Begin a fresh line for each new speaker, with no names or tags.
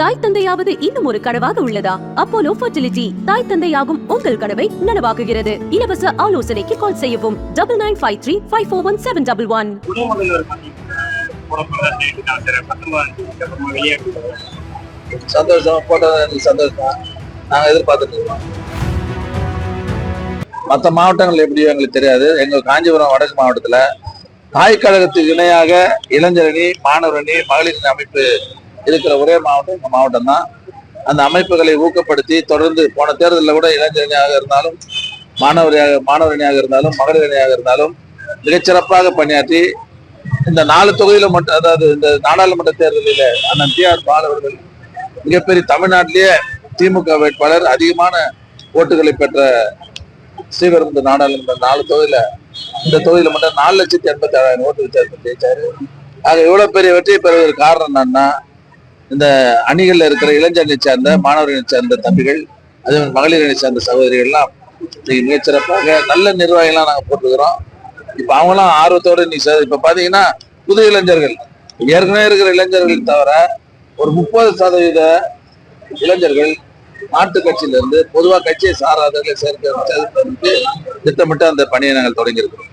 தாய் தந்தையாவது இன்னும் ஒரு கனவாக உள்ளதா? அப்போலோ ஃபர்டிலிட்டி தாய் தந்தையாகும் உங்கள் கனவை நனவாக்குகிறது. இலவச ஆலோசனைக்கு கால் செய்யவும். Double nine five three five four one seven double one
சந்தோஷம் சந்தோஷம். நாங்கள் எதிர்பார்த்துட்டு இருக்கோம். மற்ற மாவட்டங்கள் எப்படியோ எங்களுக்கு தெரியாது. எங்கள் காஞ்சிபுரம் வடக்கு மாவட்டத்தில் தாய் கழகத்துக்கு இணையாக இளைஞரணி மாணவரணி மகளிர் அமைப்பு இருக்கிற ஒரே மாவட்டம் எங்கள் மாவட்டம் தான் அந்த அமைப்புகளை ஊக்கப்படுத்தி தொடர்ந்து போன தேர்தலில் கூட இளைஞரணியாக இருந்தாலும் மாணவரியாக மாணவரணியாக இருந்தாலும் மகளிர் அணியாக இருந்தாலும் மிகச்சிறப்பாக பணியாற்றி இந்த நாலு தொகுதியில மட்டும் அதாவது இந்த நாடாளுமன்ற தேர்தலில் அண்ணன் டி ஆர் பால் அவர்கள் மிகப்பெரிய தமிழ்நாட்டிலேயே திமுக வேட்பாளர் அதிகமான ஓட்டுகளை பெற்ற ஸ்ரீபெரும்புத்தூர் நாடாளுமன்ற நாலு தொகுதியில இந்த தொகுதியில மட்டும் நாலு லட்சத்தி எண்பத்தி ஏழாயிரம் ஓட்டு வித்தியாசத்தில் ஜெயிச்சாரு. ஆக இவ்வளவு பெரிய வெற்றியை பெறுவதற்கு காரணம் என்னன்னா இந்த அணிகள்ல இருக்கிற இளைஞரணி சார்ந்த மாணவர்களை சார்ந்த தம்பிகள் அதே மாதிரி மகளிர் அணி சார்ந்த சகோதரிகள்லாம் இன்னைக்கு மிகச்சிறப்பாக நல்ல நிர்வாகிகள்லாம் நாங்க போட்டுக்கிறோம் இப்ப அவங்களாம் ஆர்வத்தோட நீ இப்ப பாத்தீங்கன்னா புது இளைஞர்கள். ஏற்கனவே இருக்கிற இளைஞர்கள் தவிர ஒரு முப்பது சதவீத இளைஞர்கள் நாட்டு கட்சியில இருந்து பொதுவா கட்சியை சாராதவர்களை சேர்க்க திட்டமிட்டு அந்த பணியை நாங்கள் தொடங்கியிருக்கிறோம்.